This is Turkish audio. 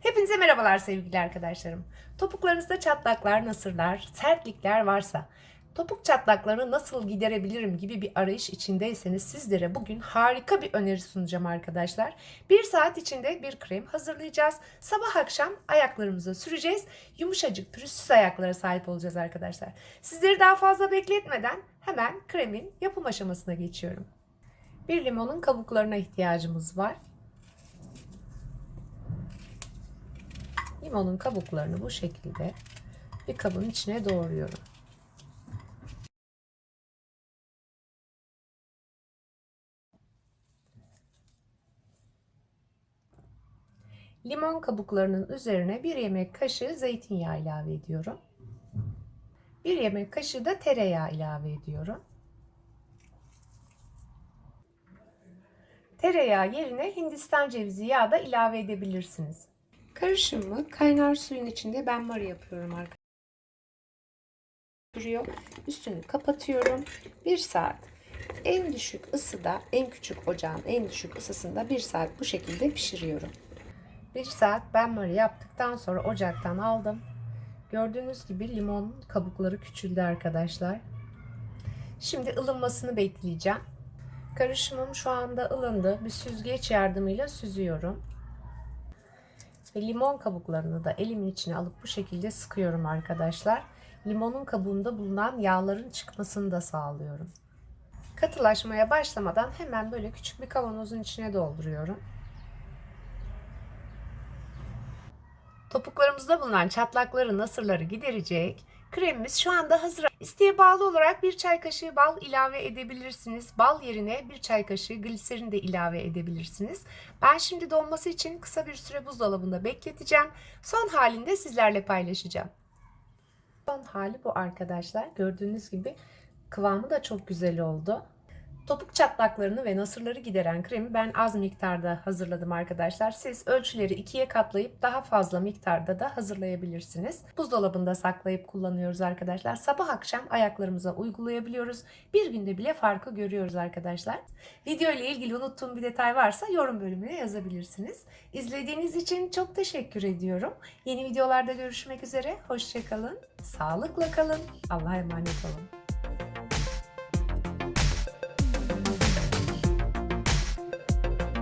Hepinize merhabalar sevgili arkadaşlarım. Topuklarınızda çatlaklar, nasırlar, sertlikler varsa, topuk çatlaklarını nasıl giderebilirim gibi bir arayış içindeyseniz sizlere bugün harika bir öneri sunacağım arkadaşlar. Bir saat içinde bir krem hazırlayacağız. Sabah akşam ayaklarımıza süreceğiz. Yumuşacık pürüzsüz ayaklara sahip olacağız arkadaşlar. Sizleri daha fazla bekletmeden hemen kremin yapım aşamasına geçiyorum. Bir limonun kabuklarına ihtiyacımız var. Limonun kabuklarını bu şekilde bir kabın içine doğruyorum. Limon kabuklarının üzerine bir yemek kaşığı zeytinyağı ilave ediyorum. Bir yemek kaşığı da tereyağı ilave ediyorum. Tereyağı yerine Hindistan cevizi yağı da ilave edebilirsiniz. Karışımı kaynar suyun içinde benmari yapıyorum arkadaşlar. Duruyor. Üstünü kapatıyorum. Bir saat en düşük ısıda, en küçük ocağın en düşük ısısında bir saat bu şekilde pişiriyorum. Bir saat benmari yaptıktan sonra ocaktan aldım. Gördüğünüz gibi limon kabukları küçüldü arkadaşlar. Şimdi ılınmasını bekleyeceğim. Karışımım şu anda ılındı. Bir süzgeç yardımıyla süzüyorum. Limon kabuklarını da elimin içine alıp bu şekilde sıkıyorum arkadaşlar. Limonun kabuğunda bulunan yağların çıkmasını da sağlıyorum. Katılaşmaya başlamadan hemen böyle küçük bir kavanozun içine dolduruyorum. Topuklarımızda bulunan çatlakları, nasırları giderecek kremimiz şu anda hazır. İsteğe bağlı olarak bir çay kaşığı bal ilave edebilirsiniz. Bal yerine bir çay kaşığı gliserin de ilave edebilirsiniz. Ben şimdi donması için kısa bir süre buzdolabında bekleteceğim. Son halinde sizlerle paylaşacağım. Son hali bu arkadaşlar. Gördüğünüz gibi kıvamı da çok güzel oldu. Topuk çatlaklarını ve nasırları gideren kremi ben az miktarda hazırladım arkadaşlar. Siz ölçüleri ikiye katlayıp daha fazla miktarda da hazırlayabilirsiniz. Buzdolabında saklayıp kullanıyoruz arkadaşlar. Sabah akşam ayaklarımıza uygulayabiliyoruz. Bir günde bile farkı görüyoruz arkadaşlar. Video ile ilgili unuttuğum bir detay varsa yorum bölümüne yazabilirsiniz. İzlediğiniz için çok teşekkür ediyorum. Yeni videolarda görüşmek üzere. Hoşçakalın. Sağlıkla kalın. Allah'a emanet olun.